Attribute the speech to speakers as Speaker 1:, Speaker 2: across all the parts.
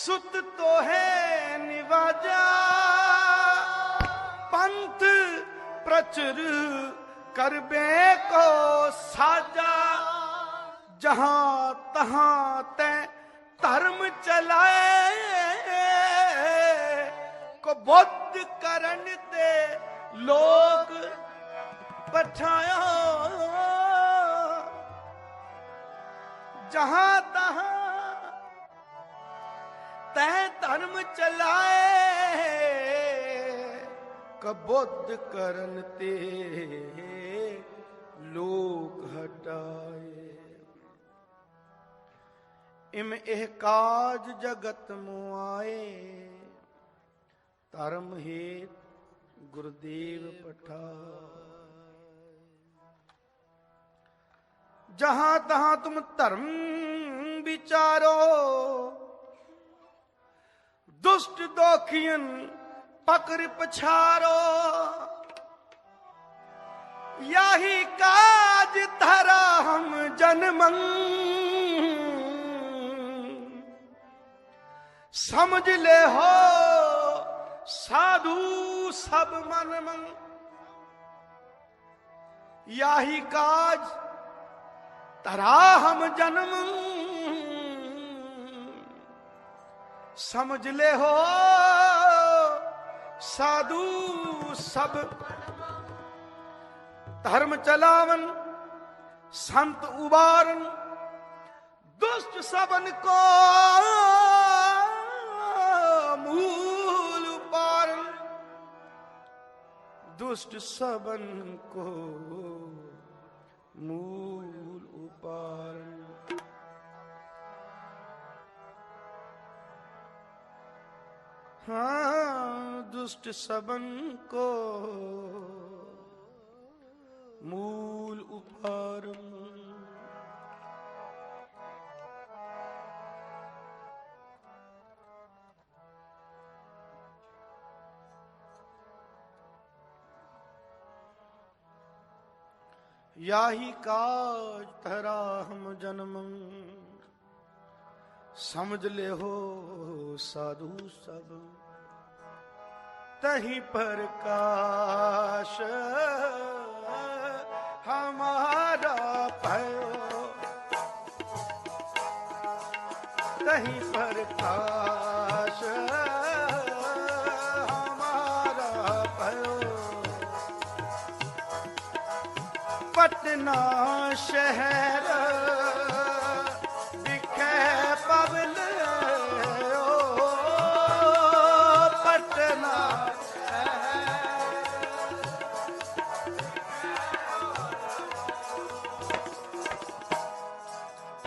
Speaker 1: ਸੁਤ ਤੋਹੇ ਨਿਵਾਜਾ। ਪੰਥ ਪ੍ਰਚੁਰ ਕਰਬੇ ਕੋ ਸਾਜਾ। ਜਹਾਂ ਤਹਾਂ ਤੈ ਧਰਮ ਚਲਾਏ। ਕੋ ਬੁੱਧ ਕਰਨ ਤੇ ਲੋਕ ਪਠਾਇਆ। ਜਹਾਂ ਚਲਾਏ। ਕਬੁੱਧ ਕਰਨ ਤੇ ਲੋਕ ਹਟਾਏ। ਇਮ ਇਹ ਕਾਜ ਜਗਤ ਮੁਆਏ ਧਰਮ ਹੇਤ ਗੁਰਦੇਵ ਪਠਾਏ। ਜਹਾਂ ਤਹਾਂ ਤੁਮ ਧਰਮ ਵਿਚਾਰੋ ਦੁਸ਼ਟ ਦੋਖੀਨ ਪਕੜ ਪਛਾਰੋ। ਯਾਹੀ ਕਾਜ ਧਰਾ ਹਮ ਜਨਮੰ। ਸਮਝ ਲੈ ਹੋ ਸਾਧੂ ਸਭ ਮਨ ਮੰਗ ਯਾਹੀ ਕਾਜ ਧਰਾ ਹਮ ਜਨਮ। ਸਮਝ ਲੈ ਹੋ ਸਾਧੂ ਸਭ। ਧਰਮ ਚਲਾਵਨ, ਸੰਤ ਉਬਾਰਨ, ਦੁਸ਼ਟ ਸਬਨ ਕੋ ਮੂਲ ਉਪਾਰਨ। ਦੁਸ਼ਟ ਸਬਨ ਕੋ दुष्ट सबन को मूल उपारम याही काज धरा हम जन्मं समझ ले हो साधु सब ਤਹੀਂ ਪ੍ਰਕਾਸ਼। ਹਮਾਰਾ ਭਇਓ ਤਹੀਂ ਪ੍ਰਕਾਸ਼। ਹਮਾਰਾ ਭਇਓ ਪਟਨਾ ਸ਼ਹਿਰ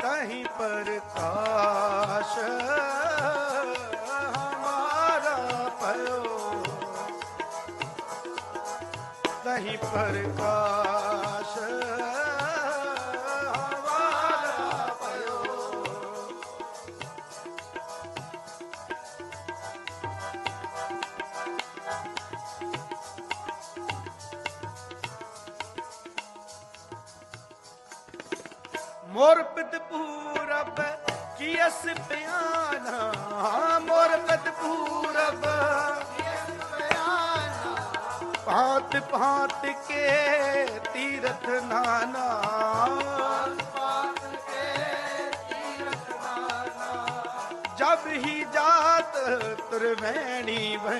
Speaker 1: कहीं प्रकाश हमारा भयो कहीं प्रकाश ਮੋਰ ਪਿਤ ਪੂਰਬ ਕੀ ਅਸ ਪਿਆਨਾ? ਮੋਰ ਪਿਤ ਪੂਰਬ ਭਾਂਤ ਭਾਂਤ ਕੇ ਤੀਰਥ ਨਾਨਾ। ਜਬ ਹੀ ਜਾਤ ਤੁਰਵੈਣੀ ਭੈ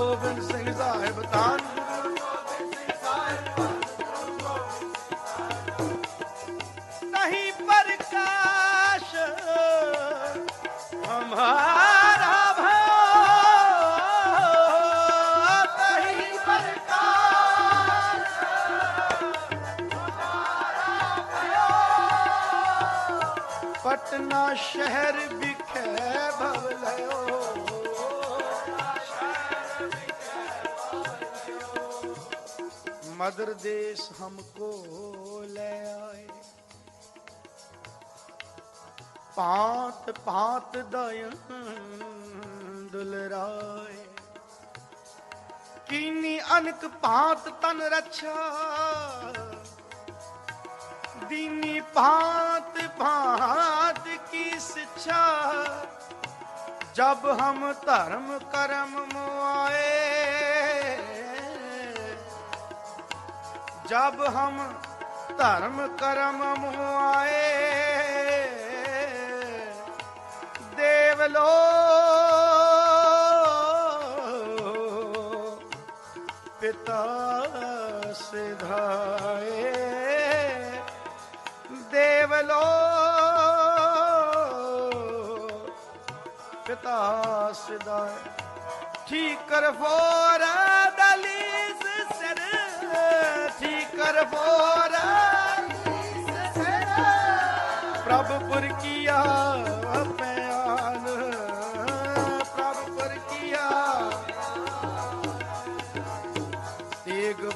Speaker 1: मदर देश हमको ले आए पात पात दयन दुलराए कीनी अनक पात तन रक्षा दीनी भांत भांत की शिक्षा जब हम धर्म कर्म मुआए जब हम धर्म कर्म मुआए देवलो पिता सिधाए देवलो पिता सिधाए ठीक कर फोर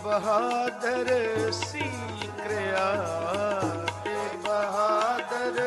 Speaker 1: ਬਹਾਦਰ ਸੀ ਕਰਿਆ ਤੇ ਬਹਾਦਰ